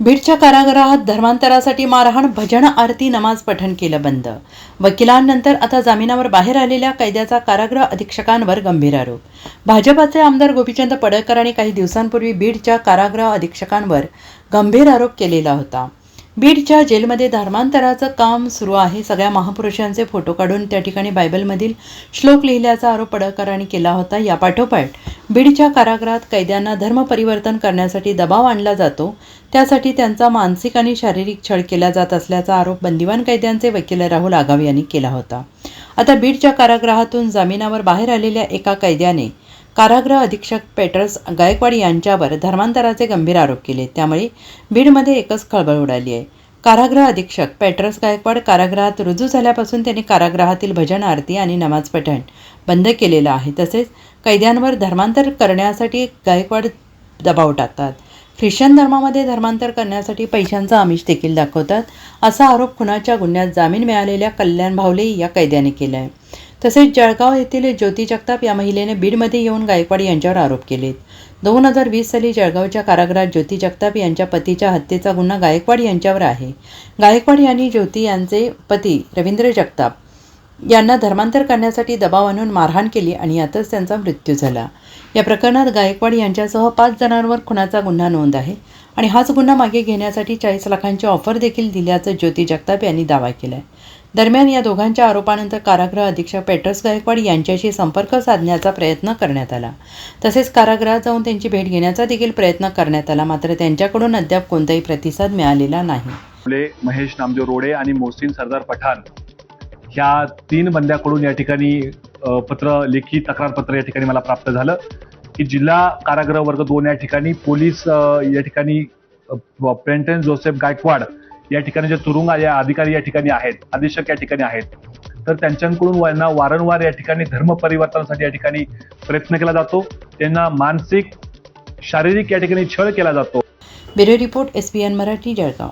बीडच्या कारागृहात धर्मांतरासाठी मारहाण भजन आरती नमाज पठण केलं बंद. वकिलांनंतर आता जामिनावर बाहेर आलेल्या कैद्याचा कारागृह अधीक्षकांवर गंभीर आरोप. भाजपाचे आमदार गोपीचंद पडळकरांनी काही दिवसांपूर्वी बीडच्या कारागृह अधीक्षकांवर गंभीर आरोप केलेला होता. बीडच्या जेलमध्ये धर्मांतराचं काम सुरू आहे. सगळ्या महापुरुषांचे फोटो काढून त्या ठिकाणी बायबलमधील श्लोक लिहिल्याचा आरोप पडळकरांनी केला होता. या पाठोपाठ बीडच्या कारागृहात कैद्यांना धर्मपरिवर्तन करण्यासाठी दबाव आणला जातो. त्यासाठी त्यांचा मानसिक आणि शारीरिक छळ केला जात असल्याचा आरोप बंदिवान कैद्यांचे वकील राहुल आगाव यांनी केला होता. आता बीडच्या कारागृहातून जामिनावर बाहेर आलेल्या एका कैद्याने कारागृह अधीक्षक पेटर्स गायकवाड यांच्यावर धर्मांतराचे गंभीर आरोप केले. त्यामुळे बीडमध्ये एकच खळबळ उडाली आहे. कारागृह अधीक्षक पेट्रस गायकवाड कारागृहात रुजू झाल्यापासून त्यांनी कारागृहातील भजन आरती आणि नमाज पठण बंद केलेलं आहे. तसेच कैद्यांवर धर्मांतर करण्यासाठी गायकवाड दबाव टाकतात. ख्रिश्चन धर्मामध्ये धर्मांतर करण्यासाठी पैशांचा आमिष देखील दाखवतात असा आरोप खुनाच्या गुन्ह्यात जामीन मिळालेल्या कल्याण भावले या कैद्याने केला आहे तसेच जळगाव येथील ज्योती जगताप या महिलेने बीडमध्ये येऊन गायकवाड यांच्यावर आरोप केलेत. दोन हजार वीस साली जळगावच्या कारागृहात ज्योती जगताप यांच्या पतीच्या हत्येचा गुन्हा गायकवाड यांच्यावर आहे. गायकवाड यांनी ज्योती यांचे पती रवींद्र जगताप यांना धर्मांतर करण्यासाठी दबाव आणून मारहाण केली आणि यातच त्यांचा मृत्यू झाला. या प्रकरणात गायकवाड यांच्यासह पाच जणांवर खुनाचा गुन्हा नोंद आहे आणि हाच गुन्हा मागे घेण्यासाठी चाळीस लाखांची ऑफर देखील दिल्याचं ज्योती जगताप यांनी दावा केला आहे दरम्यान या दोघांच्या आरोपानंतर कारागृह अधीक्षक पेटर्स गायकवाड यांच्याशी संपर्क साधण्याचा प्रयत्न करण्यात आला. तसेच कारागृहात जाऊन त्यांची भेट घेण्याचा देखील प्रयत्न करण्यात आला मात्र त्यांच्याकडून अद्याप कोणताही प्रतिसाद मिळालेला नाही. फुले महेश नामदेव रोडे आणि मोहसिन सरदार पठाण ह्या तीन बंद्याकडून या ठिकाणी पत्र लेखी तक्रारपत्र या ठिकाणी मला प्राप्त झालं की जिल्हा कारागृह वर्ग दोन या ठिकाणी पोलीस या ठिकाणी पेंटन जोसेफ गायकवाड या ठिकाणी जे तुरुंग या अधिकारी या ठिकाणी आहेत अधीक्षक या ठिकाणी आहेत. तर त्यांच्याकडून यांना वारंवार या ठिकाणी धर्म परिवर्तनासाठी या ठिकाणी प्रयत्न केला जातो. त्यांना मानसिक शारीरिक या ठिकाणी छळ केला जातो. Bureau report S P N Marathi Jalgaon.